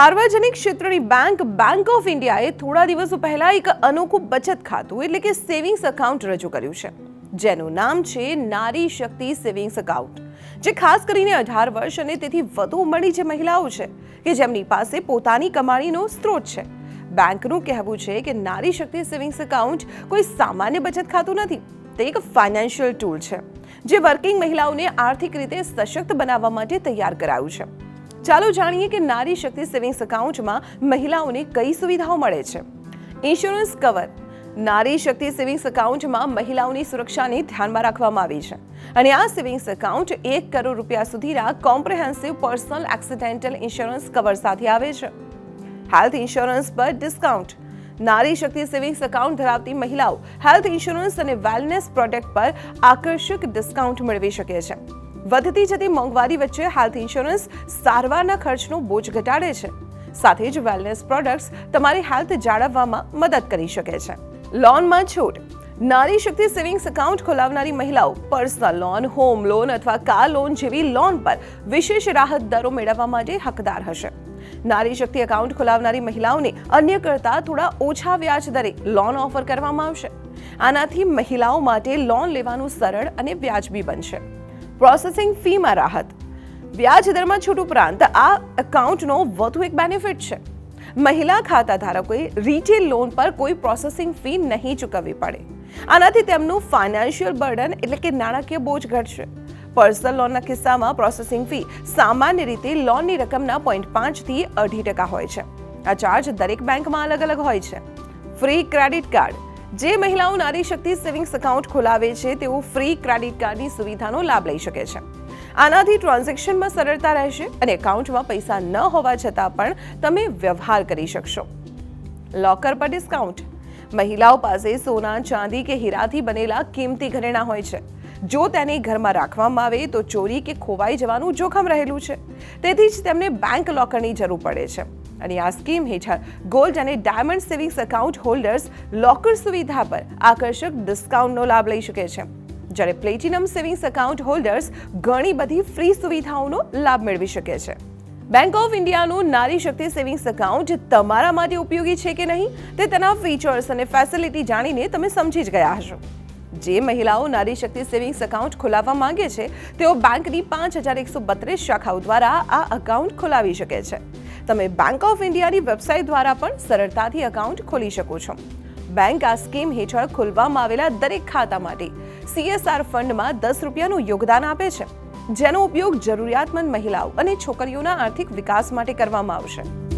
સાર્વજનિક ક્ષેત્રની bank bank of ઇન્ડિયાએ થોડા દિવસો પહેલા એક અનોખું બચત ખાતું, એટલે કે સેવિંગ્સ એકાઉન્ટ રજૂ કર્યું છે. જેનું નામ છે નારી શક્તિ સેવિંગ્સ એકાઉન્ટ જે ખાસ કરીને અઢાર વર્ષ અને તેથી વધુ ઉંમરની જે મહિલાઓ છે, કે જેમની પાસે પોતાની કમાણીનો સ્ત્રોત છે. બેંકનું કહેવું છે કે નારી શક્તિ સેવિંગ્સ એકાઉન્ટ કોઈ સામાન્ય બચત ખાતું નથી, તે એક ફાઇનાન્શિયલ ટૂલ છે, જે વર્કિંગ મહિલાઓને આર્થિક રીતે સશક્ત બનાવવા માટે તૈયાર કરાયું છે. ચાલો જાણીએ કે નારી શક્તિ સેવિંગ્સ એકાઉન્ટમાં મહિલાઓને કઈ સુવિધાઓ મળે છે? ઇન્સ્યોરન્સ કવર નારી શક્તિ સેવિંગ્સ એકાઉન્ટમાં મહિલાઓની સુરક્ષાને ધ્યાનમાં રાખવામાં આવી છે. અને આ સેવિંગ્સ એકાઉન્ટ એક કરોડ રૂપિયા સુધીના comprehensive personal accidental insurance cover સાથે આવે છે. હેલ્થ ઇન્સ્યોરન્સ પર ડિસ્કાઉન્ટ નારી શક્તિ સેવિંગ્સ એકાઉન્ટ ધરાવતી મહિલાઓ હેલ્થ ઇન્સ્યોરન્સ અને વેલનેસ પ્રોડક્ટ પર આકર્ષક ડિસ્કાઉન્ટ મેળવી શકે છે. વધતી જતી મોંઘવારી વચ્ચે હેલ્થ ઇન્સ્યોરન્સ સારવારના ખર્ચનો બોજ ઘટાડે છે. સાથે જ વેલનેસ પ્રોડક્ટ્સ તમારી હેલ્થ જાળવવામાં મદદ કરી શકે છે. લોનમાં છૂટ. નારી શક્તિ સેવિંગ્સ એકાઉન્ટ ખોલાવનારી મહિલાઓ પર્સનલ લોન હોમ લોન અથવા કાર લોન જેવી લોન પર વિશેષ રાહત દરો મેળવવા માટે હકદાર હશે. નારી શક્તિ એકાઉન્ટ ખોલાવનારી મહિલાઓને અન્ય કરતાં થોડા ઓછા વ્યાજ દરે લોન ઓફર કરવામાં આવશે. આનાથી મહિલાઓ માટે લોન લેવાનું સરળ અને વ્યાજબી બનશે. પ્રોસેસિંગ ફીમાં રાહત. વ્યાજ દરમાં છૂટ ઉપરાંત આ એકાઉન્ટનો વધુ એક બેનિફિટ છે. મહિલા ખાતા ધારકોએ રિટેલ લોન પર કોઈ પ્રોસેસિંગ ફી નહીં ચૂકવવી પડે. આનાથી તેમનું ફાઇનાન્શિયલ બર્ડન એટલે કે નાણાકીય બોજ ઘટશે. પર્સનલ લોનના કિસ્સામાં પ્રોસેસિંગ ફી સામાન્ય રીતે લોનની રકમના પોઈન્ટ પાંચથી અઢી ટકા હોય છે. આ ચાર્જ દરેક બેંકમાં અલગ અલગ હોય છે. ફ્રી ક્રેડિટ કાર્ડ જે મહિલાઓ નારી શક્તિ સેવિંગ્સ એકાઉન્ટ ખોલાવે છે, તેઓ ફ્રી ક્રેડિટ કાર્ડની સુવિધાનો લાભ લઈ શકે છે. આનાથી ટ્રાન્ઝેક્શનમાં સરળતા રહેશે અને એકાઉન્ટમાં પૈસા ન હોવા છતાં પણ તમે વ્યવહાર કરી શકશો. લોકર પર ડિસ્કાઉન્ટ મહિલાઓ પાસે સોના, ચાંદી કે હીરાથી બનેલા કિંમતી ઘરેણાં હોય છે. જો તેને ઘરમાં રાખવામાં આવે તો ચોરી કે ખોવાઈ જવાનું જોખમ રહેલું છે. તેથી જ તેમને બેંક લોકરની જરૂર પડે છે. અને આ સ્કીમ હેઠળ ગોલ્ડ અને diamond savings account holders locker સુવિધા પર આકર્ષક ડિસ્કાઉન્ટનો લાભ લઈ શકે છે. જ્યારે પ્લેટિનમ સેવિંગ્સ એકાઉન્ટ હોલ્ડર્સ ઘણી બધી ફ્રી સુવિધાઓનો લાભ મેળવી શકે છે. બેંક ઓફ ઇન્ડિયાનું નારી શક્તિ સેવિંગ્સ એકાઉન્ટ તમારા માટે ઉપયોગી છે કે નહીં? તે તેના ફીચર્સ અને ફેસિલિટી જાણીને તમે સમજી જ ગયા હશો. જે મહિલાઓ નારી શક્તિ સેવિંગ્સ એકાઉન્ટ ખોલાવવા માંગે છે, તેઓ બેંકની પાંચ હજાર એકસો બત્રીસ શાખાઓ દ્વારા આ એકાઉન્ટ ખોલાવી શકે છે. તમે બેંક ઓફ ઇન્ડિયાની વેબસાઇટ દ્વારા પણ સરળતાથી એકાઉન્ટ ખોલી શકો છો. બેંક આ સ્કીમ હેઠળ ખોલવામાં આવેલા દરેક ખાતા માટે સીએસઆર ફંડમાં દસ રૂપિયાનું યોગદાન આપે છે, જેનો ઉપયોગ જરૂરિયાતમંદ મહિલાઓ અને છોકરીઓના આર્થિક વિકાસ માટે કરવામાં આવશે.